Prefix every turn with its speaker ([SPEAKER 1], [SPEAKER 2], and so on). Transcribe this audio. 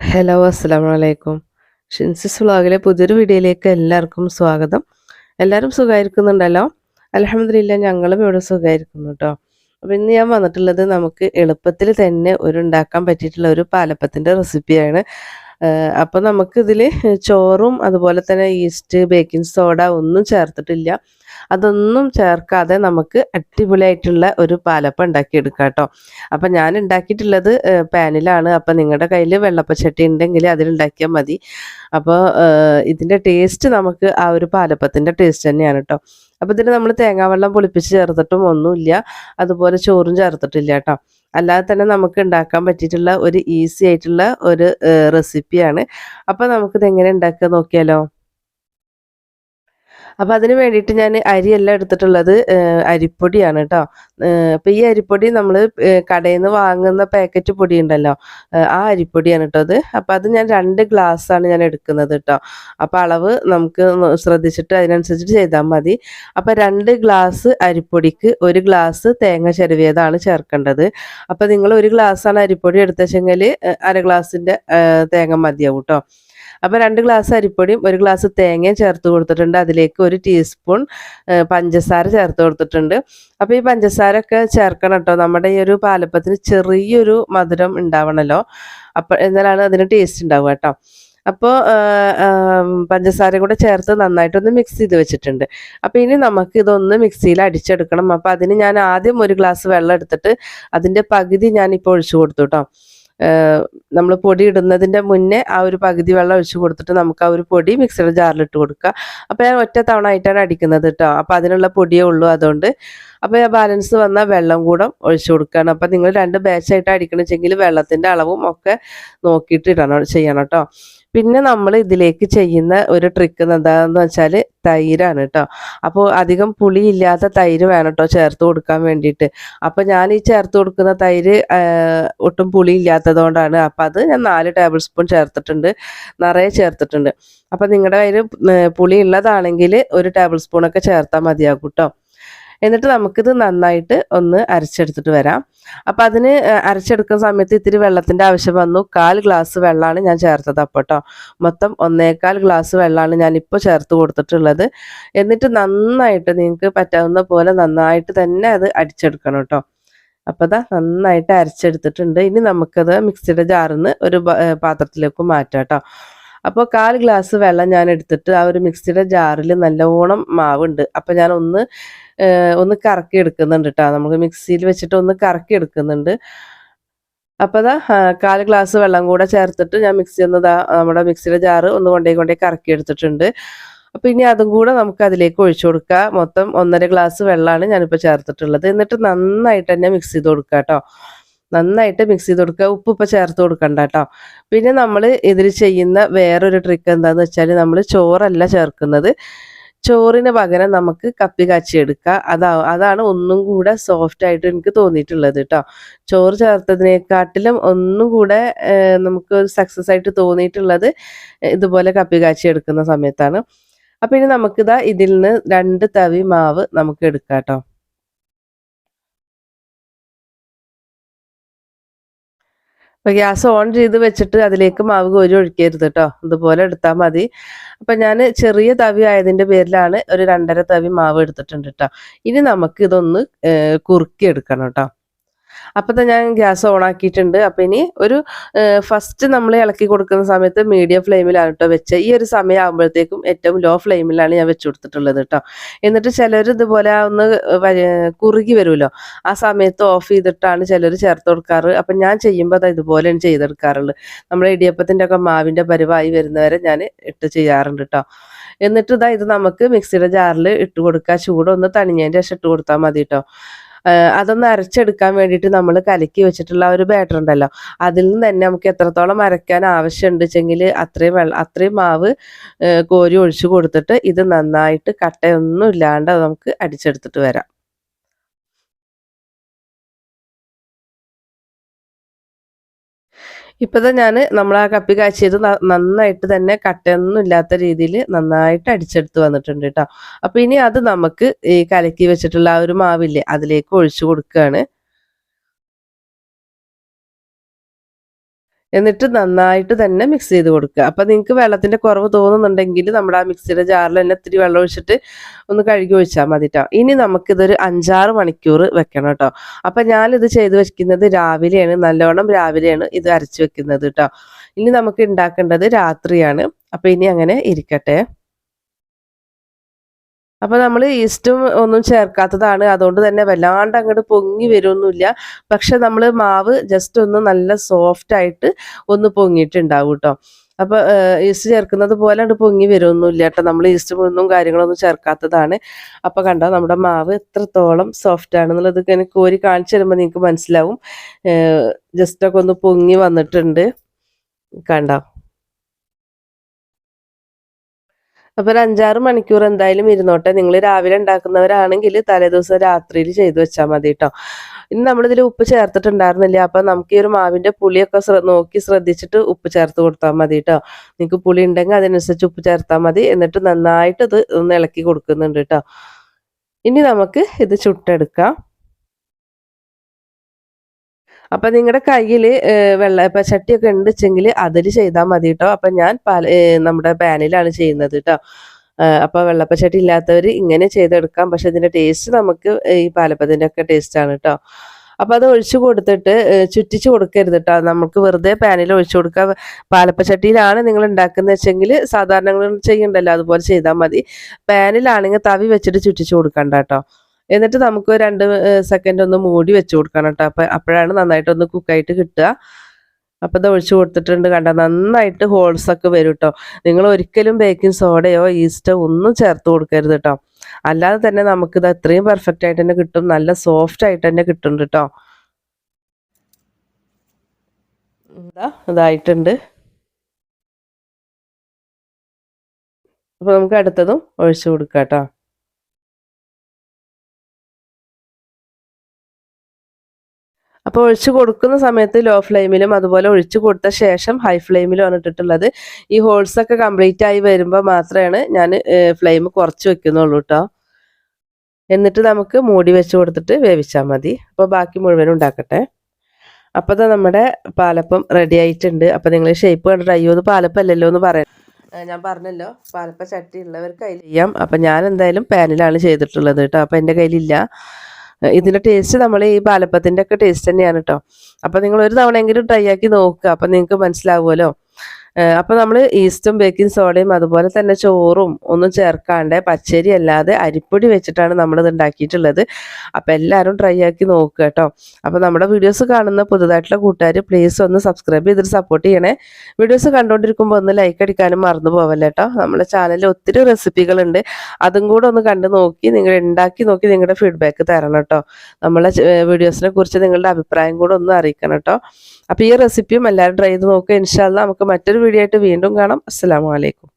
[SPEAKER 1] Hello അസ്സാം വലൈക്കും ഷിൻസിസ് വ്ളോഗിലെ പുതിയൊരു വീഡിയോയിലേക്ക് എല്ലാവർക്കും സ്വാഗതം. എല്ലാവരും സുഖമായിരിക്കുന്നുണ്ടല്ലോ അലഹമ്മദില്ല ഞങ്ങളും ഇവിടെ സുഖമായിരിക്കുന്നു കേട്ടോ അപ്പം ഇന്ന് ഞാൻ വന്നിട്ടുള്ളത് നമുക്ക് എളുപ്പത്തിൽ തന്നെ ഒരു ഉണ്ടാക്കാൻ പറ്റിയിട്ടുള്ള ഒരു പാലപ്പത്തിന്റെ റെസിപ്പിയാണ്. അപ്പോൾ നമുക്കിതിൽ ചോറും അതുപോലെ തന്നെ ഈസ്റ്റ് ബേക്കിംഗ് സോഡ ഒന്നും ചേർത്തിട്ടില്ല. അതൊന്നും ചേർക്കാതെ നമുക്ക് അടിപൊളിയായിട്ടുള്ള ഒരു പാലപ്പം ഉണ്ടാക്കിയെടുക്കാം കേട്ടോ അപ്പം ഞാൻ ഉണ്ടാക്കിയിട്ടുള്ളത് പാനിലാണ്. അപ്പം നിങ്ങളുടെ കയ്യിൽ വെള്ളപ്പച്ചട്ടി ഉണ്ടെങ്കിൽ അതിലുണ്ടാക്കിയാൽ മതി. അപ്പോൾ ഇതിന്റെ ടേസ്റ്റ് നമുക്ക് ആ ഒരു പാലപ്പത്തിന്റെ ടേസ്റ്റ് തന്നെയാണ് കേട്ടോ അപ്പോൾ ഇതിന് നമ്മൾ തേങ്ങാവെള്ളം പൊളിപ്പിച്ച് ചേർത്തിട്ടും ഒന്നുമില്ല. അതുപോലെ ചോറും ചേർത്തിട്ടില്ല കേട്ടോ അല്ലാതെ തന്നെ നമുക്ക് ഉണ്ടാക്കാൻ പറ്റിയിട്ടുള്ള ഒരു ഈസി ആയിട്ടുള്ള ഒരു റെസിപ്പിയാണ് അപ്പോൾ നമുക്കിത് എങ്ങനെ ഉണ്ടാക്കുക നോക്കിയാലോ? അപ്പോൾ അതിന് വേണ്ടിയിട്ട് ഞാൻ അരിയല്ല എടുത്തിട്ടുള്ളത് അരിപ്പൊടിയാണ് കേട്ടോ അപ്പോൾ ഈ അരിപ്പൊടി നമ്മൾ കടയിൽ നിന്ന് വാങ്ങുന്ന പാക്കറ്റ് പൊടി ഉണ്ടല്ലോ ആ അരിപ്പൊടിയാണ് കേട്ടോ അത്. അപ്പോൾ അത് ഞാൻ രണ്ട് ഗ്ലാസ് ആണ് ഞാൻ എടുക്കുന്നത് കേട്ടോ അപ്പോൾ അളവ് നമുക്ക് ശ്രദ്ധിച്ചിട്ട് അതിനനുസരിച്ചിട്ട് ചെയ്താൽ മതി. അപ്പോൾ രണ്ട് ഗ്ലാസ് അരിപ്പൊടിക്ക് ഒരു ഗ്ലാസ് തേങ്ങ ചെരുവിയതാണ് ചേർക്കേണ്ടത്. അപ്പോൾ നിങ്ങൾ ഒരു ഗ്ലാസ്സാണ് അരിപ്പൊടി എടുത്തുവെച്ചെങ്കിൽ അര ഗ്ലാസിന്റെ തേങ്ങ മതിയാവും കേട്ടോ അപ്പോൾ രണ്ട് ഗ്ലാസ് അരിപ്പൊടിയും ഒരു ഗ്ലാസ് തേങ്ങയും ചേർത്ത് കൊടുത്തിട്ടുണ്ട്. അതിലേക്ക് ഒരു ടീസ്പൂൺ പഞ്ചസാര ചേർത്ത് കൊടുത്തിട്ടുണ്ട്. അപ്പോൾ ഈ പഞ്ചസാര ഒക്കെ ചേർക്കണം കേട്ടോ. നമ്മുടെ ഈ ഒരു പാലപ്പത്തിന് ചെറിയൊരു മധുരം ഉണ്ടാവണമല്ലോ അപ്പോൾ എന്നാലാണ് അതിന് ടേസ്റ്റ് ഉണ്ടാവുക കേട്ടോ. അപ്പോൾ പഞ്ചസാര കൂടെ ചേർത്ത് നന്നായിട്ടൊന്ന് മിക്സ് ചെയ്ത് വെച്ചിട്ടുണ്ട്. അപ്പോൾ ഇനി നമുക്ക് ഇതൊന്ന് മിക്സിയിൽ അടിച്ചെടുക്കണം. അപ്പോൾ അതിന് ഞാൻ ആദ്യം ഒരു ഗ്ലാസ് വെള്ളം എടുത്തിട്ട് അതിന്റെ പകുതി ഞാൻ ഇപ്പോൾ ഒഴിച്ചു കൊടുത്തു കേട്ടോ. നമ്മൾ പൊടി ഇടുന്നതിന്റെ മുന്നേ ആ ഒരു പകുതി വെള്ളം ഒഴിച്ച് കൊടുത്തിട്ട് നമുക്ക് ആ ഒരു പൊടി മിക്സിയുടെ ജാറിലിട്ട് കൊടുക്കുക. അപ്പോൾ ഞാൻ ഒറ്റ തവണ ആയിട്ടാണ് അടിക്കുന്നത് കേട്ടോ. അപ്പോൾ അതിനുള്ള പൊടിയേ ഉള്ളൂ അതുകൊണ്ട്. അപ്പോൾ ആ ബാലൻസ് വന്ന വെള്ളം കൂടെ ഒഴിച്ചു കൊടുക്കുകയാണ്. അപ്പോൾ നിങ്ങൾ രണ്ട് ബാച്ചായിട്ട് അടിക്കണമെങ്കിൽ വെള്ളത്തിന്റെ അളവും ഒക്കെ നോക്കിയിട്ട് ഇടണം ചെയ്യണം കേട്ടോ. പിന്നെ നമ്മൾ ഇതിലേക്ക് ചെയ്യുന്ന ഒരു ട്രിക്ക് എന്താണെന്ന് വെച്ചാൽ തൈരാണ് കേട്ടോ അപ്പോൾ അധികം പുളി ഇല്ലാത്ത തൈര് വേണം കേട്ടോ ചേർത്ത് കൊടുക്കാൻ വേണ്ടിയിട്ട്. അപ്പോൾ ഞാൻ ഈ ചേർത്ത് കൊടുക്കുന്ന തൈര് ഒട്ടും പുളി ഇല്ലാത്തത് കൊണ്ടാണ്. അപ്പോൾ അത് ഞാൻ നാല് ടേബിൾ സ്പൂൺ ചേർത്തിട്ടുണ്ട്. നിറയെ ചേർത്തിട്ടുണ്ട്. അപ്പോൾ നിങ്ങളുടെ കയ്യിൽ പുളി ഉള്ളതാണെങ്കിൽ ഒരു ടേബിൾ സ്പൂണൊക്കെ ചേർത്താൽ മതിയാകും കേട്ടോ എന്നിട്ട് നമുക്കിത് നന്നായിട്ട് ഒന്ന് അരച്ചെടുത്തിട്ട് വരാം. അപ്പം അതിന് അരച്ചെടുക്കുന്ന സമയത്ത് ഇത്തിരി വെള്ളത്തിന്റെ ആവശ്യം വന്നു. കാൽ ഗ്ലാസ് വെള്ളമാണ് ഞാൻ ചേർത്തത് അപ്പോൾ കേട്ടോ മൊത്തം ഒന്നേകാൽ ഗ്ലാസ് വെള്ളമാണ് ഞാനിപ്പോൾ ചേർത്ത് കൊടുത്തിട്ടുള്ളത്. എന്നിട്ട് നന്നായിട്ട് നിങ്ങൾക്ക് പറ്റാവുന്ന പോലെ നന്നായിട്ട് തന്നെ അത് അടിച്ചെടുക്കണം കേട്ടോ അപ്പോൾ അതാ നന്നായിട്ട് അരച്ചെടുത്തിട്ടുണ്ട്. ഇനി നമുക്കത് മിക്സിയുടെ ജാറിൽ നിന്ന് ഒരു പാത്രത്തിലേക്ക് മാറ്റാം കേട്ടോ അപ്പോൾ കാൽ ഗ്ലാസ് വെള്ളം ഞാൻ എടുത്തിട്ട് ആ ഒരു മിക്സിയുടെ ജാറിൽ നല്ലോണം മാവുണ്ട്. അപ്പോൾ ഞാൻ ഒന്ന് ഒന്ന് കറക്കി എടുക്കുന്നുണ്ട് കേട്ടോ നമുക്ക് മിക്സിയിൽ വെച്ചിട്ട് ഒന്ന് കറക്കി എടുക്കുന്നുണ്ട് അപ്പോൾ അതാ കാൽ ഗ്ലാസ് വെള്ളം കൂടെ ചേർത്തിട്ട് ഞാൻ മിക്സി ഒന്ന് ദാ നമ്മുടെ മിക്സിയുടെ ജാറ് ഒന്ന് കൊണ്ടേ കൊണ്ടേ കറക്കി എടുത്തിട്ടുണ്ട് അപ്പോൾ ഇനി അതും കൂടെ നമുക്ക് അതിലേക്ക് ഒഴിച്ചു കൊടുക്കുക മൊത്തം ഒന്നര ഗ്ലാസ് വെള്ളമാണ് ഞാനിപ്പോൾ ചേർത്തിട്ടുള്ളത്. എന്നിട്ട് നന്നായിട്ട് തന്നെ മിക്സ് ചെയ്ത് കൊടുക്കുക കേട്ടോ നന്നായിട്ട് മിക്സ് ചെയ്ത് കൊടുക്കുക. ഉപ്പ് ഇപ്പം ചേർത്ത് കൊടുക്കണ്ട കേട്ടോ. പിന്നെ നമ്മൾ ഇതിൽ ചെയ്യുന്ന വേറൊരു ട്രിക്ക് എന്താണെന്ന് വെച്ചാൽ നമ്മൾ ചോറല്ല ചേർക്കുന്നത്. ചോറിന് പകരം നമുക്ക് കപ്പി കാച്ചി എടുക്കുക. അതാ അതാണ് ഒന്നും കൂടെ സോഫ്റ്റ് ആയിട്ട് എനിക്ക് തോന്നിയിട്ടുള്ളത് കേട്ടോ. ചോറ് ചേർത്തതിനെക്കാട്ടിലും ഒന്നും കൂടെ നമുക്ക് സക്സസ് ആയിട്ട് തോന്നിയിട്ടുള്ളത് ഇതുപോലെ കപ്പി കാച്ചി എടുക്കുന്ന സമയത്താണ്. അപ്പം ഇനി നമുക്കിതാ ഇതിൽ നിന്ന് രണ്ട് തവി മാവ് നമുക്ക് എടുക്കാം കേട്ടോ. അപ്പോൾ ഗ്യാസ് ഓൺ ചെയ്ത് വെച്ചിട്ട് അതിലേക്ക് മാവ് കോരി ഒഴിക്കരുത് കേട്ടോ ഇതുപോലെ എടുത്താൽ മതി. അപ്പം ഞാൻ ചെറിയ തവി ആയതിന്റെ പേരിലാണ് ഒരു രണ്ടര തവി മാവ് എടുത്തിട്ടുണ്ട് കേട്ടോ ഇനി നമുക്ക് ഇതൊന്ന് കുറുക്കി എടുക്കണം കേട്ടോ അപ്പം തന്നെ ഞാൻ ഗ്യാസ് ഓൺ ആക്കിയിട്ടുണ്ട്. അപ്പം ഇനി ഒരു ഫസ്റ്റ് നമ്മൾ ഇളക്കി കൊടുക്കുന്ന സമയത്ത് മീഡിയം ഫ്ലെയിമിലാണ് കേട്ടോ വെച്ചത് ഈ ഒരു സമയം ആകുമ്പോഴത്തേക്കും ഏറ്റവും ലോ ഫ്ലെയിമിലാണ് ഞാൻ വെച്ച് കൊടുത്തിട്ടുള്ളത് കേട്ടോ എന്നിട്ട് ചിലർ ഇതുപോലെ ഒന്ന് കുറുകി വരുമല്ലോ ആ സമയത്ത് ഓഫ് ചെയ്തിട്ടാണ് ചിലർ ചേർത്ത് കൊടുക്കാറ്. അപ്പം ഞാൻ ചെയ്യുമ്പോൾ അത് ഇതുപോലെയാണ് ചെയ്തെടുക്കാറുള്ളത്. നമ്മുടെ ഇടിയപ്പത്തിന്റെ ഒക്കെ മാവിന്റെ പരുവായി വരുന്നവരെ ഞാൻ ഇട്ട് ചെയ്യാറുണ്ട് കേട്ടോ എന്നിട്ട് ഇതാ ഇത് നമുക്ക് മിക്സിയുടെ ജാറിൽ ഇട്ട് കൊടുക്കുക ചൂടൊന്ന് തണിഞ്ഞതിന്റെ ശേഷം ഇട്ട് കൊടുത്താൽ മതി കേട്ടോ അതൊന്ന് അരച്ചെടുക്കാൻ വേണ്ടിയിട്ട് നമ്മൾ കലക്കി വെച്ചിട്ടുള്ള ഒരു ബാറ്റർ ഉണ്ടല്ലോ. അതിൽ നിന്ന് തന്നെ നമുക്ക് എത്രത്തോളം അരയ്ക്കാൻ ആവശ്യമുണ്ട് വെച്ചെങ്കിൽ അത്രയും വെള്ളം അത്രയും മാവ് കോരി ഒഴിച്ചു കൊടുത്തിട്ട് ഇത് നന്നായിട്ട് കട്ടയൊന്നും ഇല്ലാണ്ട് നമുക്ക് അടിച്ചെടുത്തിട്ട് വരാം. ഇപ്പത്തെ ഞാൻ നമ്മൾ ആ കപ്പി കാച്ചിയത് നന്നായിട്ട് തന്നെ കട്ടയൊന്നും ഇല്ലാത്ത രീതിയിൽ നന്നായിട്ട് അടിച്ചെടുത്ത് വന്നിട്ടുണ്ട് കേട്ടോ അപ്പൊ ഇനി അത് നമുക്ക് ഈ കലക്കി വെച്ചിട്ടുള്ള ആ ഒരു മാവില്ലേ അതിലേക്ക് ഒഴിച്ചു കൊടുക്കുകയാണ് എന്നിട്ട് നന്നായിട്ട് തന്നെ മിക്സ് ചെയ്ത് കൊടുക്കുക. അപ്പം നിങ്ങൾക്ക് വെള്ളത്തിന്റെ കുറവ് തോന്നുന്നുണ്ടെങ്കിൽ നമ്മുടെ ആ മിക്സിയുടെ ജാറിൽ തന്നെ ഇത്തിരി വെള്ളം ഒഴിച്ചിട്ട് ഒന്ന് കഴുകി ഒഴിച്ചാൽ മതി കേട്ടോ ഇനി നമുക്കിതൊരു അഞ്ചാറ് മണിക്കൂർ വെക്കണം കേട്ടോ അപ്പം ഞാനിത് ചെയ്ത് വെക്കുന്നത് രാവിലെയാണ്. നല്ലോണം രാവിലെയാണ് ഇത് അരച്ച് വെക്കുന്നത് കേട്ടോ ഇനി നമുക്ക് ഉണ്ടാക്കേണ്ടത് രാത്രിയാണ്. അപ്പം ഇനി അങ്ങനെ ഇരിക്കട്ടെ. അപ്പൊ നമ്മൾ ഈസ്റ്റും ഒന്നും ചേർക്കാത്തതാണ്. അതുകൊണ്ട് തന്നെ വല്ലാണ്ട് അങ്ങോട്ട് പൊങ്ങി വരുമൊന്നുമില്ല പക്ഷെ നമ്മൾ മാവ് ജസ്റ്റ് ഒന്ന് നല്ല സോഫ്റ്റ് ആയിട്ട് ഒന്ന് പൊങ്ങിയിട്ടുണ്ടാവും കേട്ടോ അപ്പൊ ഈസ്റ്റ് ചേർക്കുന്നത് പോലെ അങ്ങോട്ട് പൊങ്ങി വരുമൊന്നുമില്ല കേട്ടോ നമ്മൾ ഈസ്റ്റ് ഒന്നും കാര്യങ്ങളൊന്നും ചേർക്കാത്തതാണ്. അപ്പൊ കണ്ടോ നമ്മുടെ മാവ് എത്രത്തോളം സോഫ്റ്റ് ആണെന്നുള്ളത് ഇങ്ങനെ കോരി കാണിച്ചു തരുമ്പോൾ നിങ്ങൾക്ക് മനസ്സിലാവും. ജസ്റ്റ് ഒക്കെ ഒന്ന് പൊങ്ങി വന്നിട്ടുണ്ട്. കണ്ടോ? അപ്പോൾ ഒരു അഞ്ചാറ് മണിക്കൂർ എന്തായാലും ഇരുന്നോട്ടെ. നിങ്ങൾ രാവിലെ ഉണ്ടാക്കുന്നവരാണെങ്കിൽ തലേദിവസം രാത്രിയിൽ ചെയ്തു വെച്ചാൽ മതി കേട്ടോ ഇനി നമ്മളിതിൽ ഉപ്പ് ചേർത്തിട്ടുണ്ടായിരുന്നില്ല? അപ്പം നമുക്ക് ഈ ഒരു മാവിന്റെ പുളിയൊക്കെ നോക്കി ശ്രദ്ധിച്ചിട്ട് ഉപ്പ് ചേർത്ത് കൊടുത്താൽ മതി കേട്ടോ നിങ്ങൾക്ക് പുളി ഉണ്ടെങ്കിൽ അതിനനുസരിച്ച് ഉപ്പ് ചേർത്താൽ മതി. എന്നിട്ട് നന്നായിട്ട് ഇത് ഇളക്കി കൊടുക്കുന്നുണ്ട് കേട്ടോ ഇനി നമുക്ക് ഇത് ചുട്ടെടുക്കാം. അപ്പം നിങ്ങളുടെ കയ്യിൽ വെള്ള ഇപ്പം ചട്ടിയൊക്കെ ഉണ്ടെച്ചെങ്കിൽ അതിൽ ചെയ്താൽ മതി കേട്ടോ അപ്പം ഞാൻ പാല നമ്മുടെ പാനിലാണ് ചെയ്യുന്നത് കേട്ടോ അപ്പോൾ വെള്ളപ്പച്ചട്ടി ഇല്ലാത്തവർ ഇങ്ങനെ ചെയ്തെടുക്കാം. പക്ഷെ ഇതിന്റെ ടേസ്റ്റ് നമുക്ക് ഈ പാലപ്പത്തിന്റെ ഒക്കെ ടേസ്റ്റാണ് കേട്ടോ അപ്പോൾ അത് ഒഴിച്ചു കൊടുത്തിട്ട് ചുറ്റിച്ച് കൊടുക്കരുത് കേട്ടോ നമുക്ക് വെറുതെ പാനിൽ ഒഴിച്ചു കൊടുക്കുക പാലപ്പച്ചട്ടിയിലാണ് നിങ്ങൾ ഉണ്ടാക്കുന്നത് വെച്ചെങ്കിൽ സാധാരണ ചെയ്യണ്ടല്ലോ അതുപോലെ ചെയ്താൽ മതി. പാനിലാണെങ്കിൽ തവി വെച്ചിട്ട് ചുറ്റിച്ച് കൊടുക്കണ്ട കേട്ടോ എന്നിട്ട് നമുക്ക് രണ്ട് സെക്കൻഡ് ഒന്ന് മൂടി വെച്ച് കൊടുക്കണം കേട്ടോ അപ്പം അപ്പോഴാണ് നന്നായിട്ട് ഒന്ന് കുക്കായിട്ട് കിട്ടുക. അപ്പം ഇത് ഒഴിച്ചു കൊടുത്തിട്ടുണ്ട് കണ്ട? നന്നായിട്ട് ഹോൾസ് ഒക്കെ വരും കേട്ടോ നിങ്ങൾ ഒരിക്കലും ബേക്കിംഗ് സോഡയോ ഈസ്റ്റോ ഒന്നും ചേർത്ത് കൊടുക്കരുത് കേട്ടോ അല്ലാതെ തന്നെ നമുക്കിത് അത്രയും പെർഫെക്റ്റ് ആയിട്ട് തന്നെ കിട്ടും. നല്ല സോഫ്റ്റ് ആയിട്ട് തന്നെ കിട്ടും കേട്ടോ ഇതായിട്ടുണ്ട്. അപ്പോൾ നമുക്ക് അടുത്തതും ഒഴിച്ചു കൊടുക്കാം കേട്ടോ അപ്പോൾ ഒഴിച്ച് കൊടുക്കുന്ന സമയത്ത് ലോ ഫ്ലെയിമിലും അതുപോലെ ഒഴിച്ച് കൊടുത്ത ശേഷം ഹൈ ഫ്ലെയിമിലുമാണ് ഇട്ടിട്ടുള്ളത്. ഈ ഹോൾസ് ഒക്കെ കംപ്ലീറ്റ് ആയി വരുമ്പോൾ മാത്രമാണ് ഞാൻ ഫ്ലെയിം കുറച്ച് വെക്കുന്നുള്ളൂ കേട്ടോ എന്നിട്ട് നമുക്ക് മൂടി വെച്ച് കൊടുത്തിട്ട് വേവിച്ചാൽ മതി. അപ്പോൾ ബാക്കി മുഴുവനും ഉണ്ടാക്കട്ടെ. അപ്പോൾ അത് നമ്മുടെ പാലപ്പം റെഡി ആയിട്ടുണ്ട്. അപ്പോൾ നിങ്ങൾ ഷേപ്പ് കണ്ടിട്ട് അയ്യോ ഇത് പാലപ്പല്ലല്ലോ എന്ന് പറയാം. ഞാൻ പറഞ്ഞല്ലോ പാലപ്പ ചട്ടി ഉള്ളവർക്ക് അതിൽ ചെയ്യാം. അപ്പം ഞാൻ എന്തായാലും പാനിലാണ് ചെയ്തിട്ടുള്ളത് കേട്ടോ അപ്പം എന്റെ കയ്യിലില്ല. ഇതിന്റെ ടേസ്റ്റ് നമ്മൾ ഈ പാലപ്പത്തിന്റെ ഒക്കെ ടേസ്റ്റ് തന്നെയാണ് കേട്ടോ അപ്പോൾ നിങ്ങൾ ഒരു തവണയെങ്കിലും ട്രൈ ആക്കി നോക്കുക അപ്പം നിങ്ങൾക്ക് മനസ്സിലാവുമല്ലോ അപ്പോൾ നമ്മൾ ഈസ്റ്റും ബേക്കിംഗ് സോഡയും അതുപോലെ തന്നെ ചോറും ഒന്നും ചേർക്കാണ്ട് പച്ചരി അല്ലാതെ അരിപ്പൊടി വെച്ചിട്ടാണ് നമ്മളിത് ഉണ്ടാക്കിയിട്ടുള്ളത്. അപ്പോൾ എല്ലാവരും ട്രൈ ആക്കി നോക്കുക കേട്ടോ. അപ്പോൾ നമ്മുടെ വീഡിയോസ് കാണുന്ന പുതുതായിട്ടുള്ള കൂട്ടുകാർ പ്ലീസ് ഒന്ന് സബ്സ്ക്രൈബ് ചെയ്തിട്ട് സപ്പോർട്ട് ചെയ്യണേ. വീഡിയോസ് കണ്ടുകൊണ്ടിരിക്കുമ്പോൾ ഒന്ന് ലൈക്ക് അടിക്കാനും മറന്നു പോവല്ല കേട്ടോ. നമ്മുടെ ചാനലിൽ ഒത്തിരി റെസിപ്പികളുണ്ട് അതും കൂടെ ഒന്ന് കണ്ടു നോക്കി നിങ്ങൾ ഉണ്ടാക്കി നോക്കി നിങ്ങളുടെ ഫീഡ്ബാക്ക് തരണം കേട്ടോ. നമ്മളെ വീഡിയോസിനെ കുറിച്ച് നിങ്ങളുടെ അഭിപ്രായം കൂടെ ഒന്ന് അറിയിക്കണം കേട്ടോ. അപ്പോൾ ഈ റെസിപ്പിയും എല്ലാവരും ട്രൈ ചെയ്ത് നോക്കുക ഇൻഷാല്ല നമുക്ക് മറ്റൊരു വീഡിയോ ആയിട്ട് വീണ്ടും കാണാം. അസ്സാം വലൈക്കും